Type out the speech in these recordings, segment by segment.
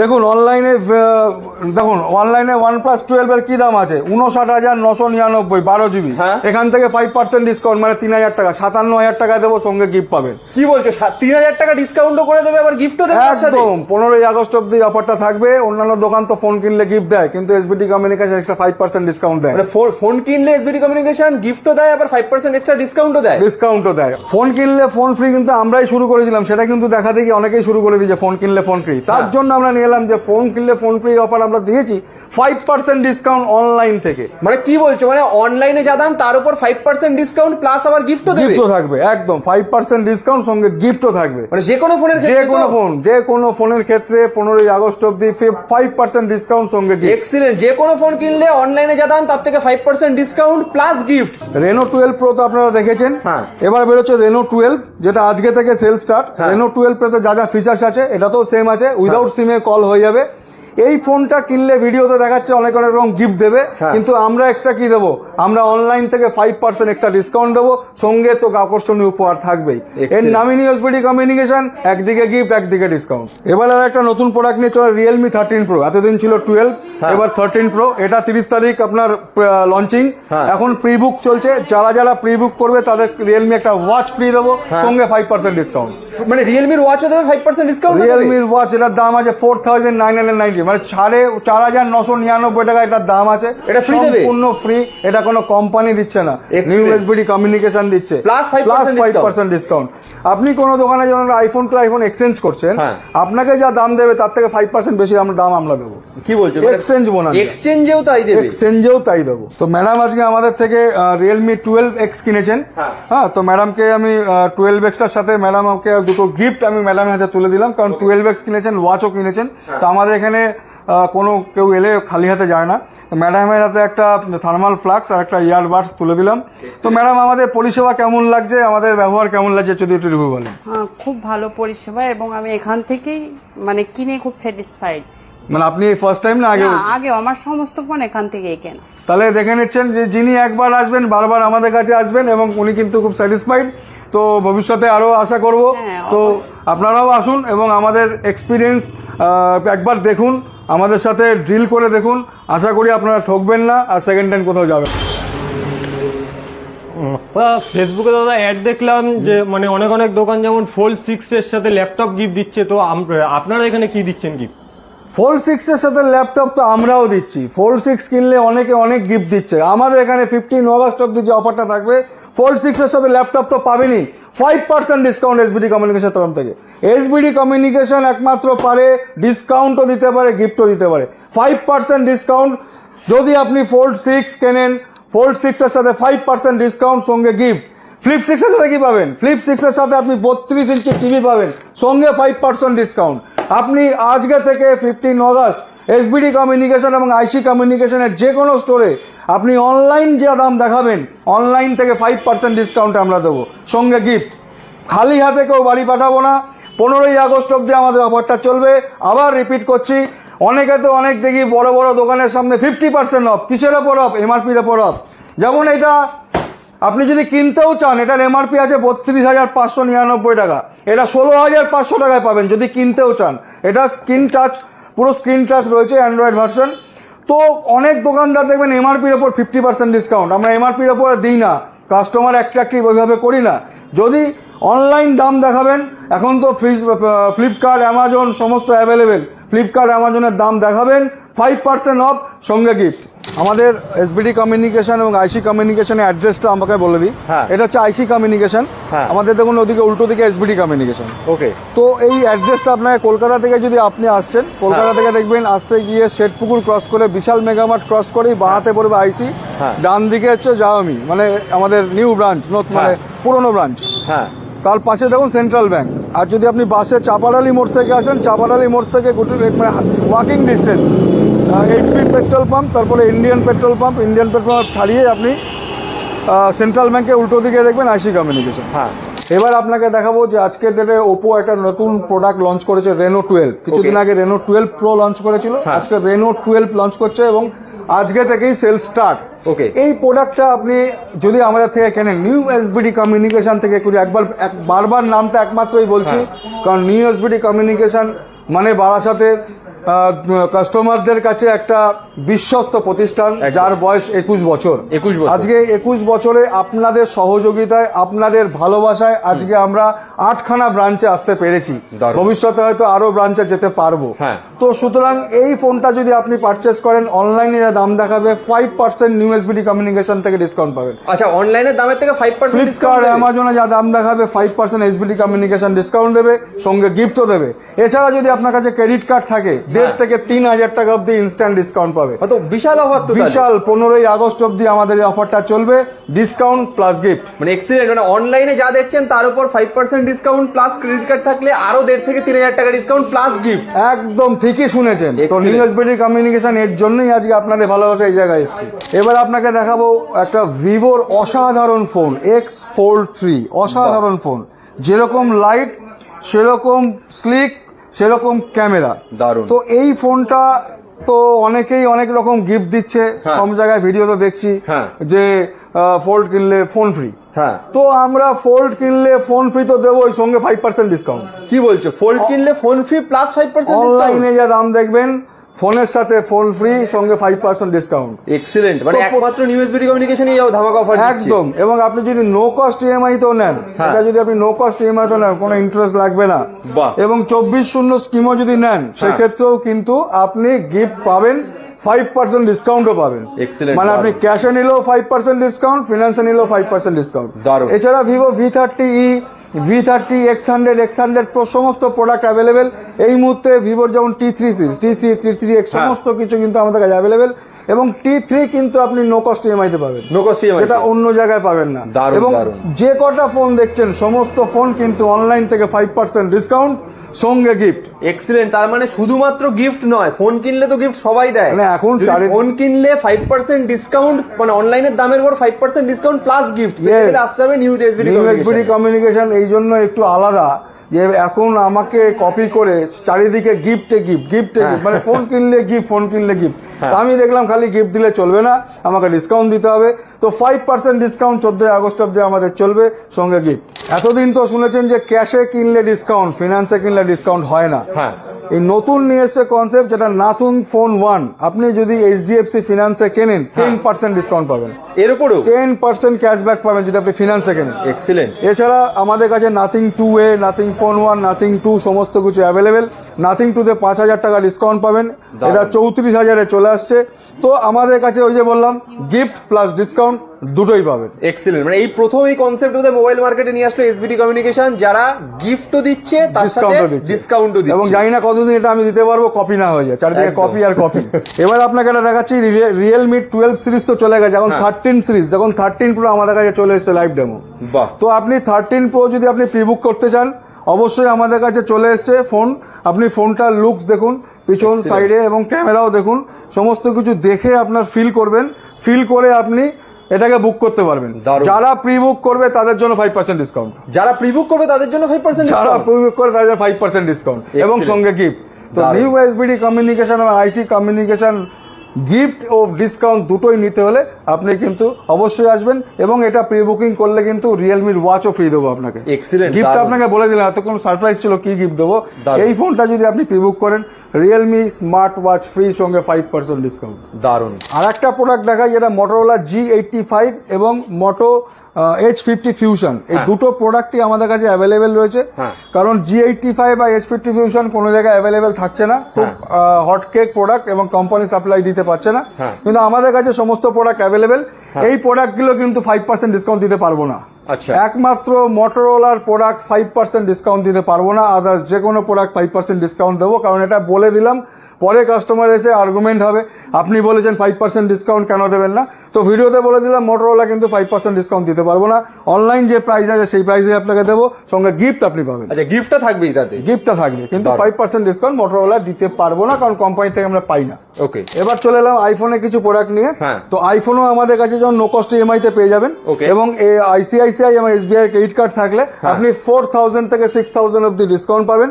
দেখুন অনলাইনে দেখুন অনলাইনে ওয়ান প্লাস টুয়েলভ এর কি দাম আছে? উনষাট হাজার নশো নিরানব্বই বারো জিবি হ্যাঁ। এখান থেকে ফাইভ পার্সেন্ট ডিসকাউন্ট মানে তিন হাজার টাকা সাতান্ন হাজার টাকা দেবো সঙ্গে গিফট পাবেন। কি বলছে? তিন হাজার টাকা ডিসকাউন্টও করে দেবে আবার গিফটও দেবে একদম পনেরোই আগস্ট অব্দি অফারটা থাকবে অন্যান্য দোকান তো ফোন কিনলে গিফট দেয় কিন্তু SBT communication extra five percent discount দেয়। মানে ফোন কিনলে এসবিডি কমিউনিকেশন গিফটও দেয় আবার ফাইভ পার্সেন্ট এক্সট্রা ডিসকাউন্টও দেয়? ডিসকাউন্টও দেয়। ফোন কিনলে ফোন ফ্রি কিন্তু আমরাই শুরু করেছিলাম সেটা কিন্তু দেখা দেখি অনেকেই শুরু করে দিয়েছে ফোন কিনলে ফোন ফ্রি তার হ্যাঁ। জন্য আমরা নিয়ে এলাম যে ফোন কিনলে ফোন ফ্রি অফার আমরা দিয়েছি ফাইভ পার্সেন্ট ডিসকাউন্ট অনলাইন থেকে। মানে কি বলছো? মানে অনলাইনে যা দাম তার উপর ফাইভ পার্সেন্ট ডিসকাউন্ট প্লাস আবার গিফটও গিফটও থাকবে একদম। ফাইভ পার্সেন্ট ডিসকাউন্ট সঙ্গে গিফটও থাকবে। মানে যে কোনো ফোনের যে কোনো ফোন যে কোনো ফোনের ক্ষেত্রে পনেরোই আগস্ট অব্দি ফাইভ পার্সেন্ট ডিসকাউন্ট সঙ্গে গিফট এক্সিলেন্ট যে কোনো ফোন কিনলে অনলাইনে যা দাম তার থেকে five percent discount plus gift Reno twelve pro তো আপনারা দেখেছেন। হ্যাঁ। এবার বেরোচ্ছে রেনো টুয়েলভ যেটা আজকে থেকে সেল স্টার্ট। রেনো টুয়েলভ প্রোতে যা যা ফিচার্স আছে এটা তো সেম আছে উইদাউট সিমে কল হয়ে যাবে। এই ফোনটা কিনলে ভিডিওতে দেখাচ্ছে অনেক অনেক রকম গিফট দেবে। হ্যাঁ। কিন্তু আমরা এক্সট্রা কি দেবো? আমরা অনলাইন থেকে ফাইভ পার্সেন্ট এক্সট্রা ডিসকাউন্ট দেবো। সঙ্গে তো আকর্ষণীয় উপহার থাকবেই। এর. নামই ইউএসবিডি কমিউনিকেশন একদিকে গিফট একদিকে ডিসকাউন্ট এবার আর একটা নতুন প্রোডাক্ট নিয়ে চলে রিয়েলমি থার্টিন প্রো এতদিন ছিল টুয়েলভ হ্যাঁ। এবার থার্টিন প্রো এটা তিরিশ তারিখ আপনার লঞ্চিং হ্যাঁ। এখন প্রি বুক চলছে। যারা যারা প্রি বুক করবে তাদের রিয়েলমি একটা ওয়াচ ফ্রি দেবো। হ্যাঁ। সঙ্গে ফাইভ পার্সেন্ট ডিসকাউন্ট মানে রিয়েলমির ওয়াচও দেবে ফাইভ পার্সেন্ট ডিসকাউন্ট রিয়েলমির ওয়াচ এটার দাম আছে four thousand nine hundred ninety মানে সাড়ে চার হাজার নশো নিরানব্বই টাকা এটার দাম আছে। এটা দেবে? সম্পূর্ণ ফ্রি এটা কোনো কোম্পানি দিচ্ছে না. নিউ এসবিডি কমিউনিকেশন দিচ্ছে। Plus 5% plus five. Percent discount আপনি কোনো দোকানে যখন আইফোন টু আইফোন এক্সচেঞ্জ করছেন হ্যাঁ। আপনাকে যা দাম দেবে তার থেকে ফাইভ পার্সেন্ট বেশি আমরা দাম আমরা দেবো। কি বলছো? Exchange bonus। এক্সচেঞ্জেও তাই দেবে? এক্সচেঞ্জেও তাই দেবো। তো ম্যাডাম আজকে আমাদের থেকে রিয়েলমি টুয়েলভ এক্স কিনেছেন। হ্যাঁ। হ্যাঁ তো ম্যাডামকে আমি টুয়েলভ এক্সটার সাথে ম্যাডাম আমাকে দুটো গিফট আমি ম্যাডামের হাতে তুলে দিলাম। কারণ টুয়েলভ এক্স কিনেছেন ওয়াচও কিনেছেন। তো আমাদের এখানে কোনো কেউ এলে খালি হাতে যায় না। তো ম্যাডামের হাতে একটা থার্মাল ফ্লাক্স আর একটা ইয়ারবাডস তুলে দিলাম। তো ম্যাডাম আমাদের পরিষেবা কেমন লাগছে? আমাদের ব্যবহার কেমন লাগছে? যদি একটু রিভিউ বলেন। হ্যাঁ, খুব ভালো পরিষেবা এবং আমি এখান থেকেই মানে কিনে খুব স্যাটিসফাইড মানে আপনি ফার্স্ট টাইম না আগে? আগে আমার সমস্ত ফোন এখান থেকেই কেনা। তাহলে দেখে নিচ্ছেন যে যিনি একবার আসবেন বারবার আমাদের কাছে আসবেন এবং উনি কিন্তু খুব স্যাটিসফাইড তো ভবিষ্যতে আরও আশা করব। হ্যাঁ, তো আপনারাও আসুন এবং আমাদের এক্সপিরিয়েন্স একবার দেখুন, আমাদের সাথে ড্রিল করে দেখুন। আশা করি আপনারা ঠকবেন না, আর সেকেন্ড টাইম কোথাও যাবেন। ফেসবুকে দাদা অ্যাড দেখলাম যে মানে অনেক অনেক দোকান যেমন ফোল্ড সিক্স এর সাথে ল্যাপটপ গিফট দিচ্ছে, তো আপনারা এখানে কি দিচ্ছেন গিফট ফোর সিক্স এর সাথে ল্যাপটপ তো আমরাও দিচ্ছি। ফোর সিক্স কিনলে অনেকে অনেক গিফট দিচ্ছে। আমাদের এখানে ফিফটিন অগস্ট অব্দি যে অফারটা থাকবে, ফোর সিক্স এর সাথে ল্যাপটপ তো পাবেনই five percent discount SBD communication তরফ থেকে। এসবিডি কমিউনিকেশন একমাত্র পারে ডিসকাউন্টও দিতে পারে গিফটও দিতে পারে। ফাইভ পার্সেন্ট ডিসকাউন্ট যদি আপনি ফোল্ড সিক্স কেনেন ফোল্ড সিক্স এর সাথে ফাইভ পার্সেন্ট ডিসকাউন্ট সঙ্গে গিফট ফ্লিপ সিক্সের সাথে কি পাবেন? ফ্লিপ সিক্সের সাথে আপনি বত্রিশ ইঞ্চি টিভি পাবেন। সঙ্গে ফাইভ পার্সেন্ট ডিসকাউন্ট আপনি আজকে থেকে ফিফটিন অগস্ট এসবিডি কমিউনিকেশন এবং আইসি কমিউনিকেশনের যে কোনো স্টোরে আপনি অনলাইন যে দাম দেখাবেন অনলাইন থেকে ফাইভ পার্সেন্ট ডিসকাউন্ট আমরা দেবো। সঙ্গে গিফট খালি হাতে কেউ বাড়ি পাঠাবো না। পনেরোই আগস্ট অব্দি আমাদের অফারটা চলবে। আবার রিপিট করছি। অনেকে তো অনেক দেখি বড় বড় দোকানের সামনে ফিফটি পার্সেন্ট অফ কিসের ওপর অফ এমআরপির ওপর অফ যেমন এটা আপনি যদি কিনতেও চান এটার এমআরপি আছে বত্রিশ হাজার পাঁচশো নিরানব্বই টাকা। এটা ষোলো হাজার পাঁচশো টাকায় পাবেন, যদি কিনতেও চান। এটা স্ক্রিন টাচ, পুরো স্ক্রিন টাচ রয়েছে অ্যান্ড্রয়েড ভার্সন তো অনেক দোকানদার দেখবেন এমআরপির ওপর ফিফটি পার্সেন্ট ডিসকাউন্ট আমরা এমআরপির ওপরে দিই না। কাস্টমার অ্যাট্রাক্টিভ ওইভাবে করি না। যদি অনলাইন দাম দেখাবেন, এখন তো ফ্লিপকার্ট অ্যামাজন সমস্ত অ্যাভেলেবেল ফ্লিপকার্ট অ্যামাজনের দাম দেখাবেন ফাইভ পার্সেন্ট অফ সঙ্গে গিফট আমাদের এসবিডি কমিউনিকেশন এবং আইসি কমিউনিকেশনের অ্যাড্রেসটা আমাকে বলে দিই হ্যাঁ। এটা হচ্ছে আইসি কমিউনিকেশন হ্যাঁ। আমাদের দেখুন ওদিকে উল্টো দিকে এসবিডি কমিউনিকেশন ওকে তো এই অ্যাড্রেসটা আপনাকে কলকাতা থেকে যদি আপনি আসছেন কলকাতা হ্যাঁ। থেকে দেখবেন আসতে গিয়ে শেঠপুকুর ক্রস করে বিশাল মেগামার্ট ক্রস করেই বাঁহাতে পড়বে আইসি। ডান দিকে হচ্ছে জাওয়ামি মানে আমাদের নিউ ব্রাঞ্চ মানে। পুরনো ব্রাঞ্চ হ্যাঁ তার পাশে দেখুন সেন্ট্রাল ব্যাংক আর যদি আপনি বাসে চাপাডালি মোড় থেকে আসেন চাপাডালি মোড় থেকে মানে walking distance HP petrol pump তারপরে Indian petrol pump Indian petrol pump ছাড়িয়ে আপনি সেন্ট্রাল ব্যাংকের উল্টো দিকে দেখবেন আইসি কমিউনিকেশন হ্যাঁ। এবার আপনাকে দেখাবো যে আজকের ডেটে ওপো একটা নতুন প্রোডাক্ট লঞ্চ করেছে রেনো টুয়েলভ কিছুদিন আগে রেনো টুয়েলভ প্রো লঞ্চ করেছিল। হ্যাঁ। আজকে রেনো টুয়েলভ লঞ্চ করছে এবং আজকে থেকেই সেল স্টার্ট Okay. এই প্রোডাক্টটা আপনি যদি আমাদের থেকে কেনেন নিউ এসবিডি কমিউনিকেশন থেকে করি একবার বারবার নামটা একমাত্রই বলছি হ্যাঁ। কারণ নিউ এসবিডি কমিউনিকেশন মানে বারাসাতের কাস্টমারদের কাছে একটা বিশ্বস্ত প্রতিষ্ঠান যার বয়স একুশ বছর 21 বছর। আজকে একুশ বছরে আপনাদের সহযোগিতায় আপনাদের ভালোবাসায় আজকে আমরা আটখানা ব্রাঞ্চে আসতে পেরেছি। ভবিষ্যতে হয়তো আরও ব্রাঞ্চে যেতে পারব হ্যাঁ। তো সুতরাং এই ফোনটা যদি আপনি পারচেস করেন অনলাইনে যা দাম দেখাবে five percent new SBD communication থেকে ডিসকাউন্ট পাবেন। আচ্ছা অনলাইনের দামের থেকে ফাইভ পার্সেন্ট ফ্লিপকার্ট অ্যামাজনে যা দাম দেখাবে five percent SBD communication discount দেবে সঙ্গে গিফটও দেবে। এছাড়া যদি আপনার কাছে ক্রেডিট কার্ড থাকে দেড় থেকে তিন হাজার টাকা অব্দি ইনস্ট্যান্ট ডিসকাউন্ট পাবে। তো বিশাল অফার তো বিশাল পনেরোই আগস্ট অব্দি আমাদের এই অফারটা চলবে ডিসকাউন্ট প্লাস গিফট মানে এক্সিলেন্ট মানে অনলাইনে যা দেখছেন তার উপর five percent discount plus credit card থাকলে আরও দেড় থেকে তিন হাজার টাকা ডিসকাউন্ট প্লাস গিফট একদম ঠিকই শুনেছেন। তো. নিউ এসবিডি কমিউনিকেশন এর জন্যই আজকে আপনাদের ভালোবাসা এই জায়গায় এসেছি। এবার আপনাকে দেখাবো একটা ভিভোর অসাধারণ ফোন এক্স ফোল্ড থ্রি অসাধারণ ফোন। যেরকম লাইট সেরকম স্লিক সেরকম ক্যামেরা দারুণ। তো এই ফোনটা তো অনেকেই অনেক রকম গিফট দিচ্ছে। হ্যাঁ। সব জায়গায় ভিডিও তো দেখছি হ্যাঁ। যে ফোল্ড কিনলে ফোন ফ্রি হ্যাঁ। তো আমরা ফোল্ড কিনলে ফোন ফ্রি তো দেবো ওই সঙ্গে ফাইভ পার্সেন্ট ডিসকাউন্ট কি বলছো? ফোল্ড কিনলে phone free plus five percent অনলাইনে যা দাম দেখবেন ফোনের সাথে ফোন ফ্রি সঙ্গে ফাইভ পার্সেন্ট ডিসকাউন্ট এক্সিলেন্ট মানে একমাত্র নিউ এসবিডি কমিউনিকেশনই যাও ধামাকা অফার একদম। এবং আপনি যদি নো কস্ট ইএমআই তো নেন হ্যাঁ। এটা যদি আপনি নো কস্ট ইএমআই তো নেন কোনো ইন্টারেস্ট লাগবে না। এবং চব্বিশ শূন্য স্কিমও যদি নেন হ্যাঁ। সেক্ষেত্রেও কিন্তু আপনি গিফট পাবেন ফাইভ পার্সেন্ট ডিসকাউন্টও পাবেন। মানে আপনি। ক্যাশে নিলেও ফাইভ পার্সেন্ট ডিসকাউন্ট ফিনান্সে নিলেও ফাইভ পার্সেন্ট ডিসকাউন্ট দারুণ। এছাড়া Vivo V thirty E V thirty X hundred X hundred সমস্ত প্রোডাক্ট অ্যাভেলেবেল এই মুহূর্তে ভিভোর যেমন T three six T three three three X. সমস্ত কিছু কিন্তু আমাদের কাছে অ্যাভেলেবেল এবং টি থ্রি কিন্তু আপনি নো কস্ট ইএমআই তে পাবেন। নো কস্ট যেটা অন্য জায়গায় পাবেন না। এবং যে কটা ফোন দেখছেন সমস্ত ফোন কিন্তু অনলাইন থেকে ফাইভ পার্সেন্ট ডিসকাউন্ট সঙ্গে গিফট এক্সিলেন্ট তার মানে শুধুমাত্র গিফট নয় ফোন কিনলে তো গিফট সবাই দেয়। মানে এখন ফোন কিনলে ফাইভ পার্সেন্ট ডিসকাউন্ট মানে অনলাইনের দামের উপর five percent discount plus gift আসতে হবে নিউ এসবিডি কমিউনিকেশন এই জন্য একটু আলাদা যে এখন আমাকে কপি করে চারিদিকে গিফটে গিফট গিফটে গিফট মানে ফোন কিনলে গিফট ফোন কিনলে গিফট আমি দেখলাম খালি গিফট দিলে চলবে না আমাকে ডিসকাউন্ট দিতে হবে। তো ফাইভ পার্সেন্ট ডিসকাউন্ট চোদ্দই আগস্ট অব্দি আমাদের চলবে সঙ্গে গিফট এতদিন তো শুনেছেন যে ক্যাশে কিনলে ডিসকাউন্ট ফিনান্সে কিনলে ডিসকাউন্ট হয় না। হ্যাঁ। এই নতুন নিয়ে এসছে কনসেপ্ট যেটা নাথুন ফোন ওয়ান আপনি যদি এইচডিএফসি ফিনান্সে কেনেন টেন পার্সেন্ট ডিসকাউন্ট পাবেন। এর উপরও? টেন পার্সেন্ট ক্যাশব্যাক পাবেন যদি আপনি ফিনান্সে কেনেন। এক্সিলেন্ট এছাড়া আমাদের কাছে nothing two A nothing phone one nothing two সমস্ত কিছু অ্যাভেলেবেল নাথিং টুতে পাঁচ হাজার টাকা ডিসকাউন্ট পাবেন। এটা চৌত্রিশ হাজারে চলে আসছে। তো আমাদের কাছে ওই যে বললাম গিফট প্লাস ডিসকাউন্ট দুটোই পাবেন। এক্সিলেন্ট মানে এই প্রথম এই কনসেপ্ট ওদের মোবাইল মার্কেটে নিয়ে আসলো এসবিডি কমিউনিকেশন যারা গিফটও দিচ্ছে তার সাথে ডিসকাউন্টও দিচ্ছে। এবং জানি না কতদিন এটা আমি দিতে পারব কপি না হয়ে যায়। চারিদিকে কপি আর কপি এবার আপনাকে এটা দেখাচ্ছি রিয়েলমি টুয়েলভ সিরিজ তো চলে গেছে এখন হ্যাঁ। থার্টিন সিরিজ যখন থার্টিন প্রো আমাদের কাছে চলে এসেছে লাইভ ডেমো বাহ। তো আপনি থার্টিন প্রো যদি আপনি প্রি বুক করতে চান অবশ্যই আমাদের কাছে চলে এসছে ফোন আপনি ফোনটার লুকস দেখুন পিছন সাইডে এবং ক্যামেরাও দেখুন। সমস্ত কিছু দেখে আপনার ফিল করবেন। ফিল করে আপনি এটাকে বুক করতে পারবেন। যারা প্রি বুক করবে তাদের জন্য ফাইভ পার্সেন্ট ডিসকাউন্ট যারা প্রিবুক করবে তাদের জন্য ফাইভ পার্সেন্ট যারা প্রি বুক করে তাদের ফাইভ পার্সেন্ট ডিসকাউন্ট এবং সঙ্গে গিফট তো। নিউ এসবিডি কমিউনিকেশন এবং আইসি কমিউনিকেশন গিফট ও ডিসকাউন্ট দুটোই নিতে হলে আপনি কিন্তু অবশ্যই আসবেন এবং এটা প্রি বুকিং করলে কিন্তু রিয়েলমির ওয়াচও ফ্রি দেবো আপনাকে। গিফট আপনাকে বলে দিলাম এতক্ষণ সারপ্রাইজ ছিল কি গিফট দেবো? এই ফোনটা যদি আপনি প্রি বুক করেন রিয়েলমি স্মার্ট ওয়াচ ফ্রি সঙ্গে ফাইভ পার্সেন্ট ডিসকাউন্ট দারুণ। আর একটা প্রোডাক্ট দেখাই যেটা মোটোরোলা জি এইটটি ফাইভ এবং মোটো এইচ ফিফটি ফিউশন এই হ্যাঁ। দুটো প্রোডাক্টই আমাদের কাছে অ্যাভেলেবেল রয়েছে। হ্যাঁ। কারণ জি এইটটি ফাইভ বা এইচ ফিফটি ফিউশন কোনো জায়গায় অ্যাভেলেবেল থাকছে না। খুব হট কেক প্রোডাক্ট এবং কোম্পানি সাপ্লাই দিতে পারছে না। হ্যাঁ। কিন্তু আমাদের কাছে সমস্ত প্রোডাক্ট অ্যাভেলেবেল এই প্রোডাক্টগুলো কিন্তু ফাইভ পার্সেন্ট ডিসকাউন্ট দিতে পারব না। আচ্ছা। একমাত্র মোটরোলার প্রোডাক্ট ফাইভ পার্সেন্ট ডিসকাউন্ট দিতে পারব না আদার্স যে কোনো প্রোডাক্ট ফাইভ পার্সেন্ট ডিসকাউন্ট দেবো, কারণ এটা বলে দিলাম পরে কাস্টমার এসে আর্গুমেন্ট হবে আপনি বলেছেন ফাইভ পার্সেন্ট ডিসকাউন্ট কেন দেবেন না? তো ভিডিওতে বলে দিলাম মোটরোলা কিন্তু ফাইভ পার্সেন্ট ডিসকাউন্ট দিতে পারব না। অনলাইন যে প্রাইস আছে সেই প্রাইসে আপনাকে দেবো সঙ্গে গিফট আপনি পাবেন। আচ্ছা গিফটটা থাকবেই তাতে? গিফটটা থাকবে কিন্তু ফাইভ পার্সেন্ট ডিসকাউন্ট মোটরোলা দিতে পারব না কারণ কোম্পানি থেকে আমরা পাই না। ওকে এবার চলে এলাম আইফোনের কিছু প্রোডাক্ট নিয়ে। হ্যাঁ। তো আইফোনও আমাদের কাছে যখন নো কস্ট ইএমআই তে পেয়ে যাবেন. এবং আইসিআইসিআই এবং এসবিআই ক্রেডিট কার্ড থাকলে আপনি ফোর থাউজেন্ড থেকে সিক্স থাউজেন্ড অব্দি ডিসকাউন্ট পাবেন।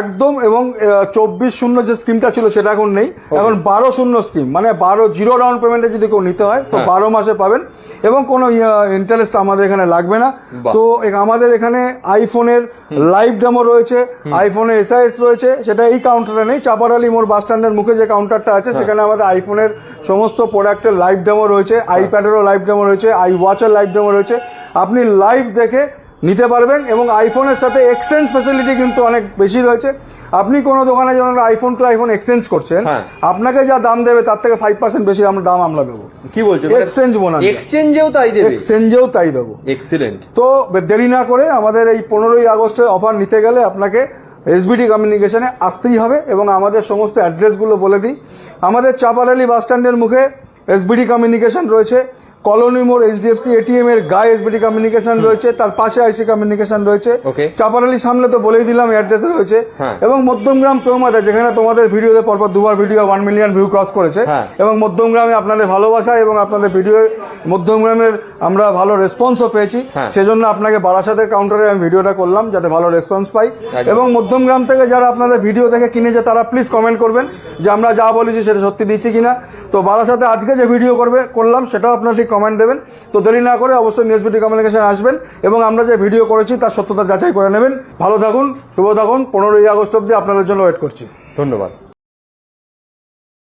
একদম এবং চব্বিশ শূন্য যে স্কিমটা ছিল সেটা এখন নেই। এখন বারো শূন্য স্কিম মানে বারো জিরো ডাউন পেমেন্টে যদি কেউ নিতে হয় তো হ্যাঁ। বারো মাসে পাবেন। এবং কোনো ইন্টারেস্ট আমাদের এখানে লাগবে না। তো আমাদের এখানে আইফোনের লাইভ ডেমো রয়েছে আইফোনের এসআইএস রয়েছে সেটা এই কাউন্টারে নেই। চাপারালি মোর বাস স্ট্যান্ডের মুখে যে কাউন্টারটা আছে সেখানে আমাদের আইফোনের সমস্ত প্রোডাক্টের লাইভ ডেমো রয়েছে আইপ্যাডেরও লাইভ ডেমো রয়েছে আই ওয়াচের লাইভ ডেমো রয়েছে। আপনি লাইভ দেখে নিতে পারবেন এবং আইফোনের সাথে এক্সচেঞ্জ ফ্যাসিলিটি কিন্তু অনেক বেশি রয়েছে। আপনি কোনো দোকানে যখন আইফোন টু আইফোন এক্সচেঞ্জ করছেন হ্যাঁ। আপনাকে যা দাম দেবে তার থেকে ফাইভ পার্সেন্ট বেশি আমরা দাম আমরা দেবো। কি বলছো Exchange bonus। এক্সচেঞ্জেও তাই দেবে? এক্সচেঞ্জেও তাই দেবো। এক্সিলেন্ট তো দেরি না করে আমাদের এই পনেরোই আগস্টের অফার নিতে গেলে আপনাকে এসবিটি কমিউনিকেশনে আসতেই হবে এবং আমাদের সমস্ত অ্যাড্রেসগুলো বলে দিই। আমাদের চাপারালি বাস স্ট্যান্ডের মুখে এসবিটি কমিউনিকেশন রয়েছে। কলোনি মোড় এইচডিএফসি এটিএম এর গায়ে এসবিটি কমিউনিকেশন রয়েছে তার পাশে আইসি কমিউনিকেশন রয়েছে. চাপারালি সামনে তো বলেই দিলাম অ্যাড্রেসে রয়েছে হ্যাঁ। এবং মধ্যমগ্রাম চৌমাথা যেখানে তোমাদের ভিডিওতে পরপর দুবার video one million view cross করেছে হ্যাঁ। এবং মধ্যমগ্রামে আপনাদের ভালোবাসা এবং আপনাদের ভিডিও মধ্যমগ্রামের আমরা ভালো রেসপন্সও পেয়েছি হ্যাঁ। সেজন্য আপনাকে বারাসাতের কাউন্টারে আমি ভিডিওটা করলাম যাতে ভালো রেসপন্স পাই। এবং মধ্যমগ্রাম থেকে যারা আপনাদের ভিডিও দেখে কিনেছে তারা প্লিজ কমেন্ট করবেন যে আমরা যা বলেছি সেটা সত্যি দিচ্ছি কিনা তো বারাসাতে আজকে যে ভিডিও করবে করলাম সেটাও আপনার ঠিক কমেন্ট দেবেন। তো দেরি না করে অবশ্যই নিউজবিটি কমিউনিকেশন আসবেন এবং আমরা যে ভিডিও করেছি তার সত্যতা যাচাই করে নেবেন। ভালো থাকুন, শুভ থাকুন। পনেরোই আগস্ট অব্দি আপনাদের জন্য ওয়েট করছি। ধন্যবাদ।